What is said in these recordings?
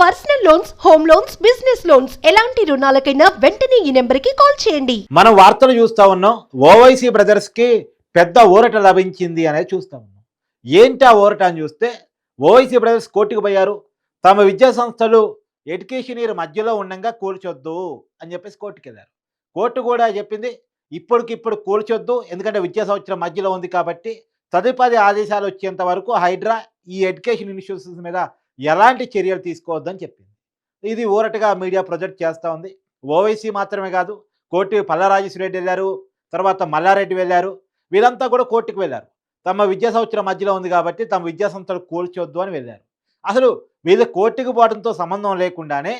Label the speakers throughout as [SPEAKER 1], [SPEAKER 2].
[SPEAKER 1] Personal loans home loans business loans. ఎలాంటి రుణాలకైనా వెంటనే ఈ నెంబర్కి కాల్ చేయండి.
[SPEAKER 2] మనం వార్తలు చూస్తా ఉన్నాం. ఓవైసీ బ్రదర్స్కి పెద్ద ఊరట లభించింది అనేది చూస్తా ఉన్నాం. ఏంటి ఆ ఊరట అని చూస్తే ఓవైసీ బ్రదర్స్ కోర్టుకు పోయారు. తమ విద్యా సంస్థలు ఎడ్యుకేషన్ ఇయర్ మధ్యలో ఉండగా కూల్చొద్దు అని చెప్పేసి కోర్టుకు వెళ్ళారు. కోర్టు కూడా చెప్పింది ఇప్పటికిప్పుడు కూల్చొద్దు ఎందుకంటే విద్యా సంవత్సరం మధ్యలో ఉంది కాబట్టి తదుపరి ఆదేశాలు వచ్చేంత వరకు హైడ్రా ఈ ఎడ్యుకేషన్ ఇన్స్టిట్యూషన్స్ మీద ఎలాంటి చర్యలు తీసుకోవద్దని చెప్పింది. ఇది ఊరటగా మీడియా ప్రొజెక్ట్ చేస్తూ ఉంది. ఓవైసీ మాత్రమే కాదు కోర్టు పల్లారాజేశ్వర రెడ్డి వెళ్ళారు తర్వాత మల్లారెడ్డి వెళ్ళారు వీరంతా కూడా కోర్టుకు వెళ్ళారు. తమ విద్యా సంవత్సరం మధ్యలో ఉంది కాబట్టి తమ విద్యా సంస్థలు కూల్చొద్దు అని వెళ్ళారు. అసలు వీళ్ళు కోర్టుకు పోవడంతో సంబంధం లేకుండానే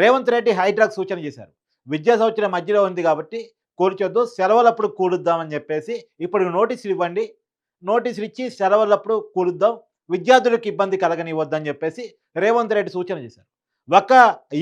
[SPEAKER 2] రేవంత్ రెడ్డి హైడ్రాక్ సూచన చేశారు. విద్యా సంవత్సరం మధ్యలో ఉంది కాబట్టి కూల్చొద్దు సెలవులప్పుడు కూడుద్దామని చెప్పేసి ఇప్పుడు నోటీసులు ఇవ్వండి. నోటీసులు ఇచ్చి సెలవులప్పుడు కూడుద్దాం విద్యార్థులకు ఇబ్బంది కలగనివ్వద్దని చెప్పేసి రేవంత్ రెడ్డి సూచన చేశారు. ఒక్క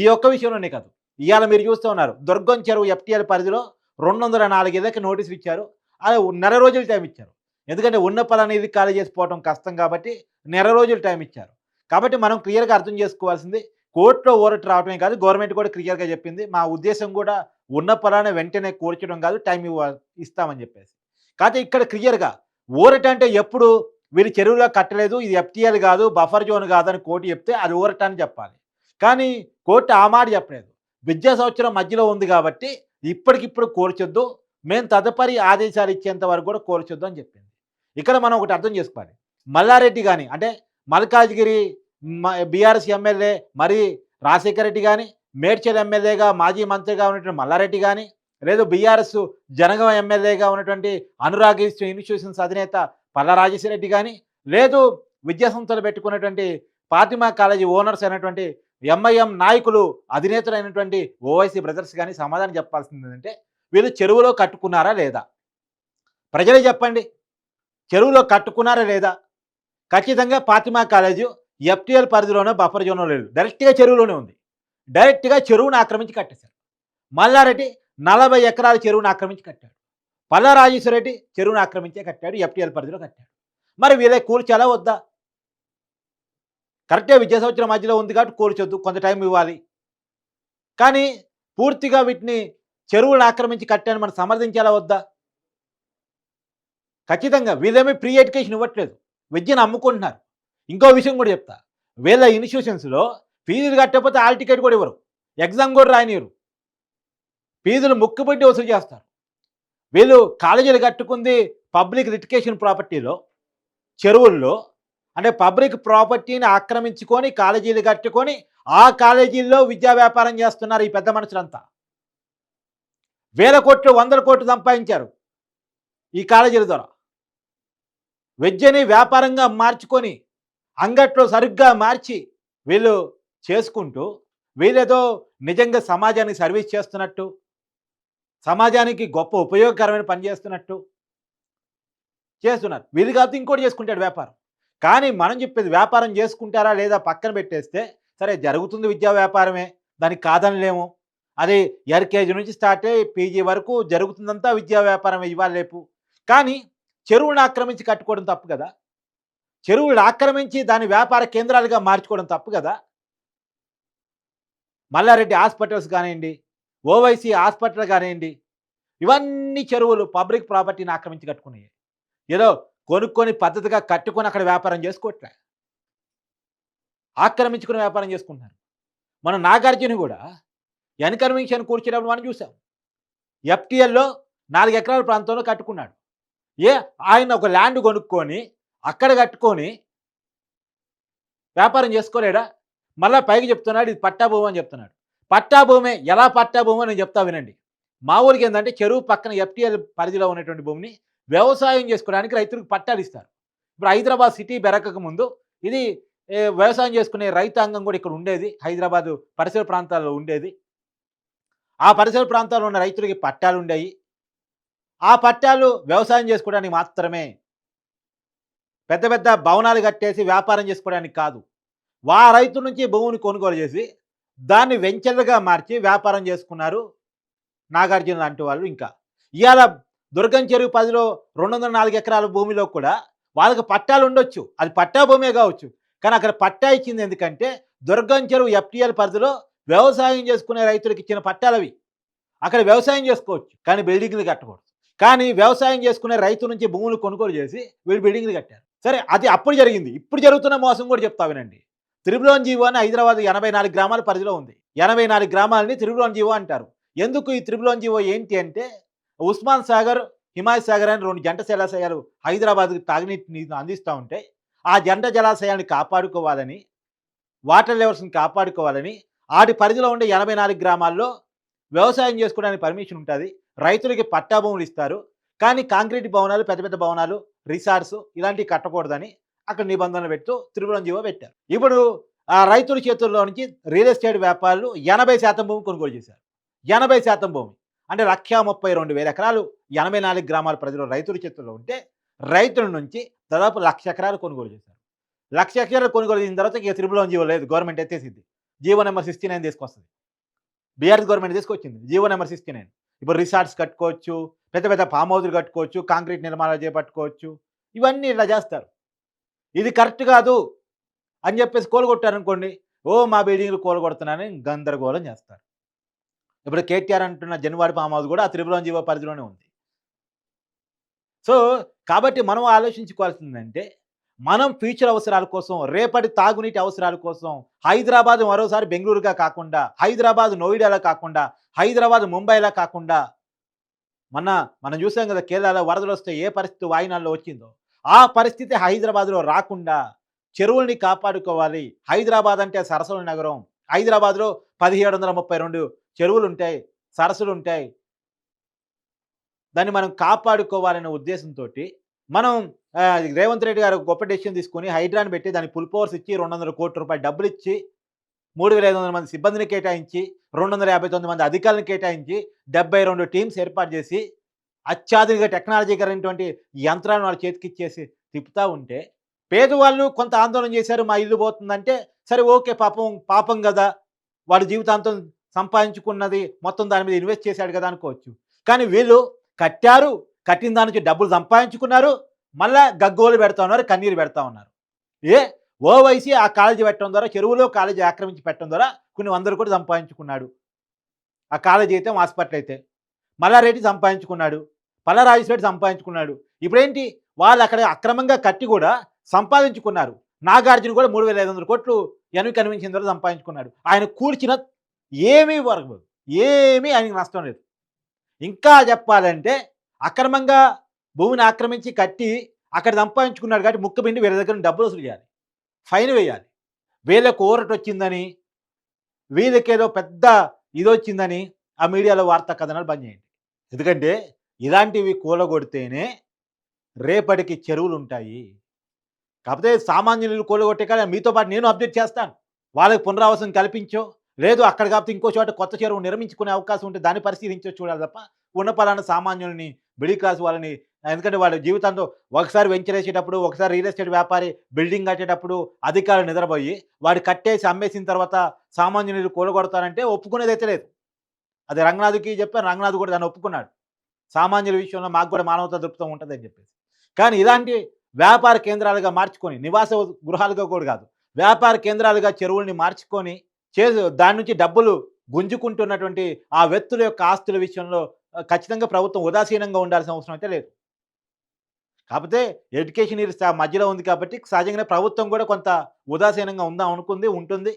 [SPEAKER 2] ఈ ఒక్క విషయంలోనే కాదు. ఇవాళ మీరు చూస్తూ ఉన్నారు. దుర్గం చెరువు ఎఫ్టీఎల్ పరిధిలో రెండు వందల నాలుగేళ్ళకి నోటీసులు ఇచ్చారు. అది నెల రోజులు టైం ఇచ్చారు. ఎందుకంటే ఉన్న పని అనేది ఖాళీ చేసిపోవడం కష్టం కాబట్టి నెల రోజులు టైం ఇచ్చారు. కాబట్టి మనం క్లియర్గా అర్థం చేసుకోవాల్సింది కోర్టులో ఓరట్ రావటమే కాదు గవర్నమెంట్ కూడా క్లియర్గా చెప్పింది మా ఉద్దేశం కూడా ఉన్న పొలాన్ని వెంటనే కూర్చడం కాదు టైం ఇవ్వ ఇస్తామని చెప్పేసి. కాకపోతే ఇక్కడ క్లియర్గా ఊరట అంటే ఎప్పుడు వీళ్ళు చెరువులో కట్టలేదు ఇది ఎఫ్టీఎల్ కాదు బఫర్ జోన్ కాదని కోర్టు చెప్తే అది ఊరట అని చెప్పాలి. కానీ కోర్టు ఆ మాట చెప్పలేదు. విద్యా సంవత్సరం మధ్యలో ఉంది కాబట్టి ఇప్పటికిప్పుడు కోర్చొద్దు మేము తదుపరి ఆదేశాలు ఇచ్చేంత వరకు కూడా కోర్చొద్దు అని చెప్పింది. ఇక్కడ మనం ఒకటి అర్థం చేసుకోవాలి. మల్లారెడ్డి కానీ అంటే మల్కాజ్గిరి బీఆర్ఎస్ ఎమ్మెల్యే మరి రాజశేఖర రెడ్డి కానీ మేడ్చల్ ఎమ్మెల్యేగా మాజీ మంత్రిగా ఉన్నటువంటి మల్లారెడ్డి కానీ లేదు బీఆర్ఎస్ జనగం ఎమ్మెల్యేగా ఉన్నటువంటి అనురాగ్ ఇన్స్టిట్యూషన్స్ అధినేత పల్ల రాజేశ్వర రెడ్డి కానీ లేదు విద్యా సంస్థలు పెట్టుకున్నటువంటి ఫాతిమా కాలేజీ ఓనర్స్ అయినటువంటి ఎంఐఎం నాయకులు అధినేతలైనటువంటి ఓవైసీ బ్రదర్స్ కానీ సమాధానం చెప్పాల్సింది ఏంటంటే వీళ్ళు చెరువులో కట్టుకున్నారా లేదా? ప్రజలే చెప్పండి. చెరువులో కట్టుకున్నారా లేదా? ఖచ్చితంగా ఫాతిమా కాలేజీ ఎఫ్టీఎల్ పరిధిలోనే బఫర్ జోన్లో లేదు. డైరెక్ట్గా చెరువులోనే ఉంది. డైరెక్ట్గా చెరువును ఆక్రమించి కట్టేశారు. మల్లారెడ్డి నలభై ఎకరాల చెరువును ఆక్రమించి కట్టాడు. పల్లారాజేశ్వర రెడ్డి చెరువును ఆక్రమించే కట్టాడు ఎఫ్టీఎల్ పరిధిలో కట్టాడు. మరి వీళ్ళే కూల్చాలా వద్దా? కరెక్టే విద్యా సంవత్సరం మధ్యలో ఉంది కాబట్టి కూల్చొద్దు కొంత టైం ఇవ్వాలి. కానీ పూర్తిగా వీటిని చెరువులను ఆక్రమించి కట్టాను మనం సమర్థించాలా వద్దా? ఖచ్చితంగా వీళ్ళేమీ ప్రీ ఎడ్యుకేషన్ ఇవ్వట్లేదు. విద్యను అమ్ముకుంటున్నారు. ఇంకో విషయం కూడా చెప్తా. వీళ్ళ ఇన్స్టిట్యూషన్స్లో ఫీజులు కట్టకపోతే ఆల్ టికెట్ కూడా ఇవ్వరు. ఎగ్జామ్ కూడా రాయనివ్వరు ఫీజులు ముక్కుపెట్టి వసూలు చేస్తారు. వీళ్ళు కాలేజీలు కట్టుకుంది పబ్లిక్ లిటికేషన్ ప్రాపర్టీలో చెరువుల్లో అంటే పబ్లిక్ ప్రాపర్టీని ఆక్రమించుకొని కాలేజీలు కట్టుకొని ఆ కాలేజీల్లో విద్యా వ్యాపారం చేస్తున్నారు ఈ పెద్ద మనుషులంతా. వేల కోట్లు వందల కోట్లు సంపాదించారు ఈ కాలేజీల ద్వారా. విద్యని వ్యాపారంగా మార్చుకొని అంగట్లో సరిగ్గా మార్చి వీళ్ళు చేసుకుంటూ వీళ్ళేదో నిజంగా సమాజానికి సర్వీస్ చేస్తున్నట్టు సమాజానికి గొప్ప ఉపయోగకరమైన పని చేస్తున్నట్టు చేస్తున్నారు. వీళ్ళు కాదు ఇంకోటి చేసుకుంటాడు వ్యాపారం. కానీ మనం చెప్పేది వ్యాపారం చేసుకుంటారా లేదా పక్కన పెట్టేస్తే సరే జరుగుతుంది విద్యా వ్యాపారమే దానికి కాదనిలేము. అది ఎల్కేజీ నుంచి స్టార్ట్ అయ్యి పీజీ వరకు జరుగుతుందంతా విద్యా వ్యాపారం ఇవ్వాలి రేపు. కానీ చెరువులను ఆక్రమించి కట్టుకోవడం తప్పు కదా. చెరువులను ఆక్రమించి దాని వ్యాపార కేంద్రాలుగా మార్చుకోవడం తప్పు కదా. మల్లారెడ్డి హాస్పిటల్స్ కానివ్వండి ఓవైసీ హాస్పిటల్ కానివ్వండి ఇవన్నీ చెరువులు పబ్లిక్ ప్రాపర్టీని ఆక్రమించి కట్టుకున్నాయి ఏదో కొనుక్కొని పద్ధతిగా కట్టుకొని అక్కడ వ్యాపారం చేసుకోవట్లే. ఆక్రమించుకుని వ్యాపారం చేసుకుంటున్నారు. మన నాగార్జున కూడా ఎన్కన్వెన్షన్ కూర్చున్నప్పుడు మనం చూసాం. ఎఫ్టీఎల్లో నాలుగు ఎకరాల ప్రాంతంలో కట్టుకున్నాడు. ఏ ఆయన ఒక ల్యాండ్ కొనుక్కొని అక్కడ కట్టుకొని వ్యాపారం చేసుకోలేడా? మళ్ళీ పైకి చెప్తున్నాడు ఇది పట్టాభూమి అని చెప్తున్నాడు. పట్టాభూమే ఎలా పట్టాభూమి నేను చెప్తా వినండి. మా ఊరికి ఏంటంటే చెరువు పక్కన ఎఫ్టీఎల్ పరిధిలో ఉన్నటువంటి భూమిని వ్యవసాయం చేసుకోవడానికి రైతులకు పట్టాలు ఇస్తారు. ఇప్పుడు హైదరాబాద్ సిటీ బెరకక ముందు ఇది వ్యవసాయం చేసుకునే రైతాంగం కూడా ఇక్కడ ఉండేది. హైదరాబాద్ పరిసర ప్రాంతాల్లో ఉండేది. ఆ పరిసర ప్రాంతాల్లో ఉన్న రైతులకి పట్టాలు ఉండేవి ఆ పట్టాలు వ్యవసాయం చేసుకోవడానికి మాత్రమే. పెద్ద పెద్ద భవనాలు కట్టేసి వ్యాపారం చేసుకోవడానికి కాదు. వా రైతు నుంచి భూమిని కొనుగోలు చేసి దాన్ని వెంచర్లుగా మార్చి వ్యాపారం చేసుకున్నారు నాగార్జున లాంటి వాళ్ళు ఇంకా. ఇవాళ దుర్గం చెరువు పదిలో రెండు వందల నాలుగు ఎకరాల భూమిలో కూడా వాళ్ళకి పట్టాలు ఉండొచ్చు. అది పట్టా భూమే కావచ్చు. కానీ అక్కడ పట్టా ఇచ్చింది ఎందుకంటే దుర్గం చెరువు ఎఫ్టీఎల్ పరిధిలో వ్యవసాయం చేసుకునే రైతులకు ఇచ్చిన పట్టాలవి. అక్కడ వ్యవసాయం చేసుకోవచ్చు. కానీ బిల్డింగ్లు కట్టకూడదు. కానీ వ్యవసాయం చేసుకునే రైతు నుంచి భూములు కొనుగోలు చేసి వీళ్ళు బిల్డింగ్లు కట్టారు. సరే అది అప్పుడు జరిగింది. ఇప్పుడు జరుగుతున్న మోసం కూడా చెప్తా వినండి. త్రిబులోన్ జీవో అని హైదరాబాద్ ఎనభై నాలుగు గ్రామాల పరిధిలో ఉంది. ఎనభై నాలుగు గ్రామాలని త్రిపులోన్ జీవో అంటారు. ఎందుకు ఈ త్రిపులోన్ జీవో ఏంటి అంటే ఉస్మాన్ సాగర్ హిమాయత్ సాగర్ అని రెండు జంట జలాశయాలు హైదరాబాద్కి తాగునీటిని అందిస్తూ ఉంటే ఆ జంట జలాశయాన్ని కాపాడుకోవాలని వాటర్ లెవెల్స్ని కాపాడుకోవాలని ఆటి పరిధిలో ఉండే ఎనభై నాలుగు గ్రామాల్లో వ్యవసాయం చేసుకోవడానికి పర్మిషన్ ఉంటుంది. రైతులకి పట్టా భూములు ఇస్తారు. కానీ కాంక్రీట్ భవనాలు పెద్ద పెద్ద భవనాలు రిసార్ట్స్ ఇలాంటివి కట్టకూడదని అక్కడ నిబంధన పెడుతూ త్రిపురం జీవో పెట్టారు. ఇప్పుడు ఆ రైతుల చేతుల్లో నుంచి రియల్ ఎస్టేట్ వ్యాపారులు ఎనభై శాతం భూమి కొనుగోలు చేశారు. ఎనభై శాతం భూమి. అంటే లక్ష ముప్పై రెండు వేల ఎకరాలు ఎనభై నాలుగు గ్రామాల ప్రజలు రైతుల చేతుల్లో ఉంటే రైతుల నుంచి దాదాపు లక్ష ఎకరాలు కొనుగోలు చేశారు. లక్ష ఎకరాలు కొనుగోలు చేసిన తర్వాత ఇక త్రిపురం జీవో లేదు గవర్నమెంట్ ఎత్తేసింది. జీవో నెంబర్ సిక్స్టీ నైన్ తీసుకొస్తుంది. బీఆర్ఎస్ గవర్నమెంట్ తీసుకొచ్చింది. జీవో నెంబర్ సిక్స్టీ నైన్ ఇప్పుడు రిసార్ట్స్ కట్టుకోవచ్చు పెద్ద పెద్ద ఫామ్ హౌస్లు కట్టుకోవచ్చు కాంక్రీట్ నిర్మాణాలు చేపట్టుకోవచ్చు. ఇవన్నీ ఇలా చేస్తారు. ఇది కరెక్ట్ కాదు అని చెప్పేసి కోలుగొట్టారనుకోండి ఓ మా బిల్డింగ్లు కోలుగొడుతున్నానని గందరగోళం చేస్తారు. ఇప్పుడు కేటీఆర్ అంటున్న జనవాడి ఫామ్ కూడా ఆ త్రిపురం జీవ పరిధిలోనే ఉంది. సో కాబట్టి మనం ఆలోచించుకోవాల్సిందంటే మనం ఫ్యూచర్ అవసరాల కోసం రేపటి తాగునీటి అవసరాల కోసం హైదరాబాద్ మరోసారి బెంగళూరుగా కాకుండా హైదరాబాద్ నోయిడాలా కాకుండా హైదరాబాద్ ముంబైలా కాకుండా మన మనం చూసాం కదా కేరళలో వరదలు వస్తే ఏ పరిస్థితి వాయినాల్లో వచ్చిందో. ఆ పరిస్థితి హైదరాబాద్లో రాకుండా చెరువుల్ని కాపాడుకోవాలి. హైదరాబాద్ అంటే సరస్సుల నగరం. హైదరాబాద్లో పదిహేడు వందల ముప్పై రెండు చెరువులు ఉంటాయి సరస్సులు ఉంటాయి దాన్ని మనం కాపాడుకోవాలనే ఉద్దేశంతో మనం రేవంత్ రెడ్డి గారు గొప్ప డెసిషన్ తీసుకొని హైడ్రాన్ పెట్టి దానికి ఫుల్ పవర్స్ ఇచ్చి రెండు వందల కోట్ల రూపాయలు డబ్బులు ఇచ్చి మూడు వేల ఐదు వందల మంది సిబ్బందిని కేటాయించి రెండు వందల యాభై తొమ్మిది మంది అధికారులను కేటాయించి డెబ్బై రెండు టీమ్స్ ఏర్పాటు చేసి అత్యాధునిక టెక్నాలజీ కలిగినటువంటి యంత్రాలను వాళ్ళ చేతికి ఇచ్చేసి తిప్పుతూ ఉంటే పేదవాళ్ళు కొంత ఆందోళన చేశారు మా ఇల్లు పోతుందంటే సరే ఓకే పాపం పాపం కదా వాడు జీవితాంతం సంపాదించుకున్నది మొత్తం దాని మీద ఇన్వెస్ట్ చేశాడు కదా అనుకోవచ్చు. కానీ వీళ్ళు కట్టారు కట్టిన దాని నుంచి డబ్బులు సంపాదించుకున్నారు మళ్ళా గగ్గోలు పెడతా ఉన్నారు కన్నీరు పెడతా ఉన్నారు. ఏ? ఓవైసీ ఆ కాలేజీ పెట్టడం ద్వారా చెరువులో కాలేజీ ఆక్రమించి పెట్టడం ద్వారా కొన్ని వందలు కూడా సంపాదించుకున్నాడు. ఆ కాలేజీ అయితే హాస్పిటల్ అయితే. మల్లారెడ్డి సంపాదించుకున్నాడు. పల్లరాజేశ్వరెడ్డి సంపాదించుకున్నాడు. ఇప్పుడేంటి? వాళ్ళు అక్కడ అక్రమంగా కట్టి కూడా సంపాదించుకున్నారు. నాగార్జున కూడా మూడు వేల ఐదు వందల కోట్లు ఎనవి కనిపించిన తర్వాత సంపాదించుకున్నాడు. ఆయన కూర్చిన ఏమీ వరకు ఏమీ ఆయనకి నష్టం లేదు. ఇంకా చెప్పాలంటే అక్రమంగా భూమిని ఆక్రమించి కట్టి అక్కడ సంపాదించుకున్నాడు కాబట్టి ముక్కు పిండి వీళ్ళ దగ్గర డబ్బులు వసూలు చేయాలి. ఫైన్ వేయాలి. వీళ్ళకు ఊరట వచ్చిందని వీళ్ళకేదో పెద్ద ఇది వచ్చిందని ఆ మీడియాలో వార్తా కథనాలు బంద్ చేయండి. ఎందుకంటే ఇలాంటివి కూలగొడితేనే రేపటికి చెరువులు ఉంటాయి కాకపోతే సామాన్యులు కూలగొట్టే కానీ మీతో పాటు నేను అప్డేట్ చేస్తాను. వాళ్ళకి పునరావాసం కల్పించో లేదు అక్కడ కాకపోతే ఇంకో చోట కొత్త చెరువు నిర్మించుకునే అవకాశం ఉంటే దాన్ని పరిశీలించో చూడాలి తప్ప ఉన్న పలానా సామాన్యుల్ని మిడిల్ క్లాస్ వాళ్ళని ఎందుకంటే వాళ్ళ జీవితంలో ఒకసారి వెంచర్ వేసేటప్పుడు ఒకసారి రియల్ ఎస్టేట్ వ్యాపారి బిల్డింగ్ కట్టేటప్పుడు అధికారులు నిద్రపోయి వాడు కట్టేసి అమ్మేసిన తర్వాత సామాన్యులు కూలగొడతారంటే ఒప్పుకునేది అయితే లేదు. అది రంగనాథ్కి చెప్పాను రంగనాథ్ కూడా దాన్ని ఒప్పుకున్నాడు. సామాన్యుల విషయంలో మాకు కూడా మానవతా దృక్పథం ఉంటుందని చెప్పేసి. కానీ ఇలాంటి వ్యాపార కేంద్రాలుగా మార్చుకొని నివాస గృహాలుగా కూడా కాదు వ్యాపార కేంద్రాలుగా చెరువుల్ని మార్చుకొని చే దాని నుంచి డబ్బులు గుంజుకుంటున్నటువంటి ఆ వ్యక్తుల యొక్క ఆస్తుల విషయంలో ఖచ్చితంగా ప్రభుత్వం ఉదాసీనంగా ఉండాల్సిన అవసరం అయితే లేదు. కాకపోతే ఎడ్యుకేషన్ ఇది ఆ మధ్యలో ఉంది కాబట్టి సహజంగానే ప్రభుత్వం కూడా కొంత ఉదాసీనంగా ఉందాం అనుకుంది ఉంటుంది.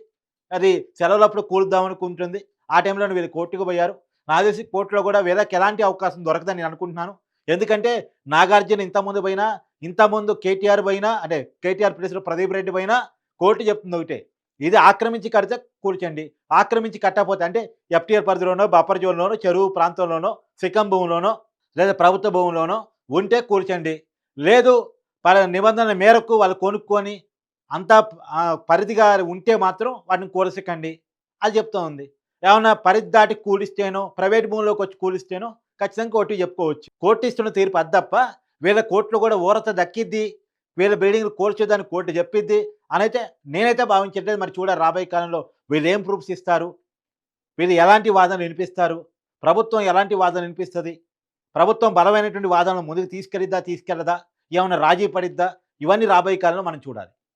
[SPEAKER 2] అది సెలవులప్పుడు కూలుద్దాం అనుకుంటుంది. ఆ టైంలో వీళ్ళు కోర్టుకు పోయారు. నా తెలిసి కోర్టులో కూడా వీళ్ళకి ఎలాంటి అవకాశం దొరకదని నేను అనుకుంటున్నాను. ఎందుకంటే నాగార్జున ఇంతకుముందు పోయినా ఇంతకుముందు కేటీఆర్ పోయినా అంటే కేటీఆర్ ప్లేస్లో ప్రదీప్ రెడ్డి పోయినా కోర్టు చెప్తుంది ఒకటే. ఇది ఆక్రమించి కడితే కూర్చండి ఆక్రమించి కట్టకపోతే అంటే ఎఫ్టీఆర్ పరిధిలోనో బఫర్ జోన్లోనో చెరువు ప్రాంతంలోనో సిక్కం భూమిలోనో లేదా ప్రభుత్వ భూమిలోనో ఉంటే కూర్చండి లేదు పల నిబంధనల మేరకు వాళ్ళు కొనుక్కొని అంతా పరిధిగా ఉంటే మాత్రం వాటిని కూరసికండి అది చెప్తూ ఉంది. ఏమైనా పరిధి దాటి కూలిస్తేనో ప్రైవేట్ భూమిలోకి వచ్చి కూలిస్తేనో ఖచ్చితంగా కోర్టు చెప్పుకోవచ్చు. కోర్టు ఇస్తున్న తీర్పు అద్దప్ప తప్ప వీళ్ళ కోర్టులో కూడా ఊరత దక్కిద్ది వీళ్ళ బిల్డింగ్లు కూల్చేదని కోర్టు చెప్పిద్ది అనైతే నేనైతే భావించట్లేదు. మరి చూడ రాబోయే కాలంలో వీళ్ళు ఏం ప్రూఫ్స్ ఇస్తారు? వీళ్ళు ఎలాంటి వాదనలు వినిపిస్తారు? ప్రభుత్వం ఎలాంటి వాదన వినిపిస్తుంది? ప్రభుత్వం బలమైనటువంటి వాదనలు ముందుకు తీసుకెళ్ళిద్దా తీసుకెళ్ళదా ఏమైనా రాజీ పడిద్దా ఇవన్నీ రాబోయే కాలంలో మనం చూడాలి.